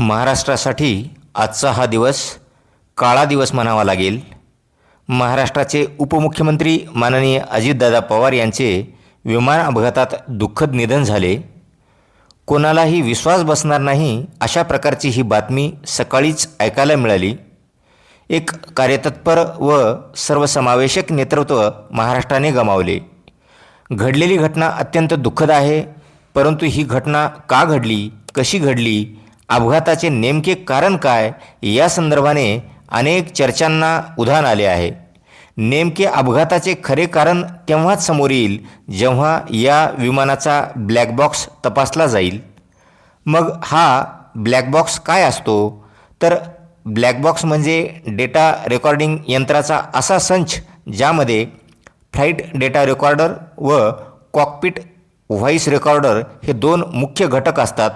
महाराष्ट्रासाठी आजचा हा दिवस काळा दिवस म्हणावा लागेल. महाराष्ट्राचे उपमुख्यमंत्री माननीय अजितदादा पवार यांचे विमान अपघातात दुःखद निधन झाले. कोणालाही विश्वास बसणार नाही अशा प्रकारची ही बातमी सकाळीच ऐकायला मिळाली. एक कार्यतत्पर व सर्वसमावेशक नेतृत्व महाराष्ट्राने गमावले. घडलेली घटना अत्यंत दुःखद आहे परंतु ही घटना का घडली कशी घडली अपघाताचे नेमके कारण काय या संदर्भाने अनेक चर्चांना उधाण आले आहे. नेमके अपघाताचे खरे कारण तेव्हाच समोर येईल जेव्हा या विमानाचा ब्लॅक बॉक्स तपासला जाईल? मग हा ब्लॅक बॉक्स काय असतो? तर ब्लॅक बॉक्स म्हणजे डेटा रेकॉर्डिंग यंत्राचा असा संच ज्यामध्ये फ्लाईट डेटा रेकॉर्डर व कॉकपिट व्हॉईस रेकॉर्डर हे दोन मुख्य घटक असतात.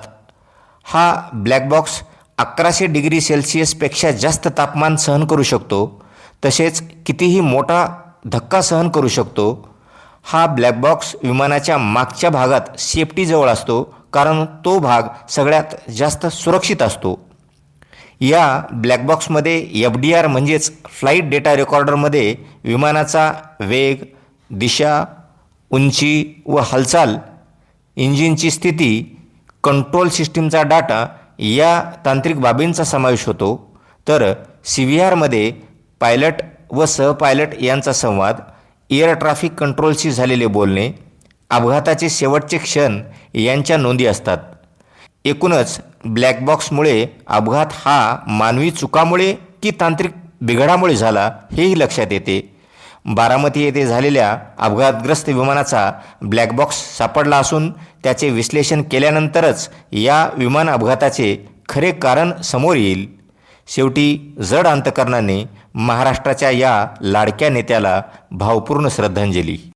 हा ब्लॅक बॉक्स अकराशे डिग्री सेल्सिअसपेक्षा जास्त तापमान सहन करू शकतो. तसेच कितीही मोठा धक्का सहन करू शकतो. हा ब्लॅक बॉक्स विमानाच्या मागच्या भागात सेफ्टीजवळ असतो कारण तो भाग सगळ्यात जास्त सुरक्षित असतो. या ब्लॅक बॉक्समध्ये एफ डी आर म्हणजेच फ्लाईट डेटा रेकॉर्डरमध्ये विमानाचा वेग दिशा उंची व हालचाल इंजिनची स्थिती कंट्रोल सिस्टीमचा डाटा या तांत्रिक बाबींचा समावेश होतो. तर सी व्ही आरमध्ये पायलट व सहपायलट यांचा संवाद एअर ट्रॅफिक कंट्रोलशी झालेले बोलणे अपघाताचे शेवटचे क्षण यांच्या नोंदी असतात. एकूणच ब्लॅक बॉक्समुळे अपघात हा मानवी चुकामुळे की तांत्रिक बिघडामुळे झाला हेही लक्षात येते. बारामती येथे झालेल्या अपघातग्रस्त विमानाचा ब्लॅक बॉक्स सापडला असून त्याचे विश्लेषण केल्यानंतरच या विमान अपघाताचे खरे कारण समोर येईल. शेवटी जड अंतकरणाने महाराष्ट्राच्या या लाडक्या नेत्याला भावपूर्ण श्रद्धांजली.